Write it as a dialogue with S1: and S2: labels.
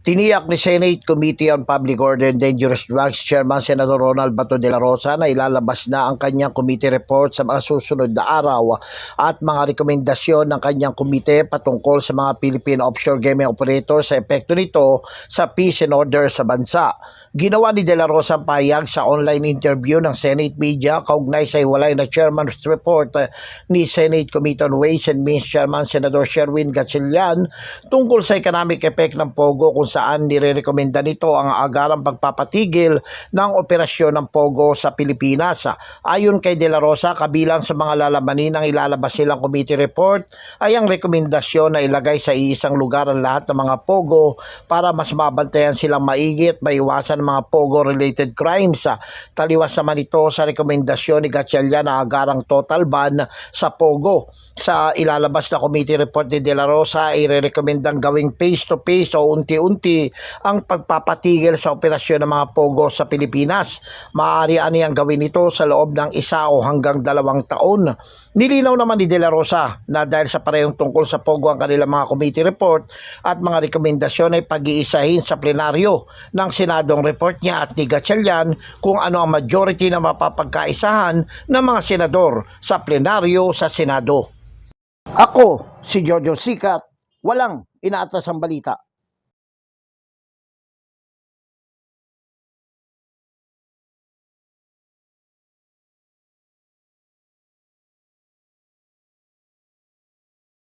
S1: Tiniyak ni Senate Committee on Public Order and Dangerous Drugs Chairman Senador Ronald Bato de la Rosa na ilalabas na ang kanyang committee report sa mga susunod na araw at mga rekomendasyon ng kanyang komite patungkol sa mga Philippine offshore gaming operators sa epekto nito sa peace and order sa bansa. Ginawa ni De La Rosa ang payag sa online interview ng Senate Media kaugnay sa hiwalay na chairman's report ni Senate Committee on Ways and Means Chairman Senador Sherwin Gatchalian tungkol sa economic effect ng POGO kung saan nirerekomenda nito ang agarang pagpapatigil ng operasyon ng POGO sa Pilipinas. Ayon kay De La Rosa, kabilang sa mga lalamanin ng ilalabas silang committee report ay ang rekomendasyon na ilagay sa iisang lugar ang lahat ng mga POGO para mas mabantayan silang maigit, maiwasan ang mga POGO-related crimes. Taliwas naman ito sa rekomendasyon ni Gatchalian na agarang total ban sa POGO. Sa ilalabas na committee report ni De La Rosa, irerekomendang gawing face-to-face o unti-unti ang pagpapatigil sa operasyon ng mga POGO sa Pilipinas. Maaari aniyang gawin ito sa loob ng isa o hanggang dalawang taon. Nilinaw naman ni De La Rosa na dahil sa parehong tungkol sa POGO ang kanilang mga committee report at mga rekomendasyon ay pag-iisahin sa plenaryo ng Senadong report niya at ni Gatchalian kung ano ang majority na mapapagkaisahan ng mga senador sa plenaryo sa Senado. Ako, si Jojo Sikat, walang inaatas ang balita.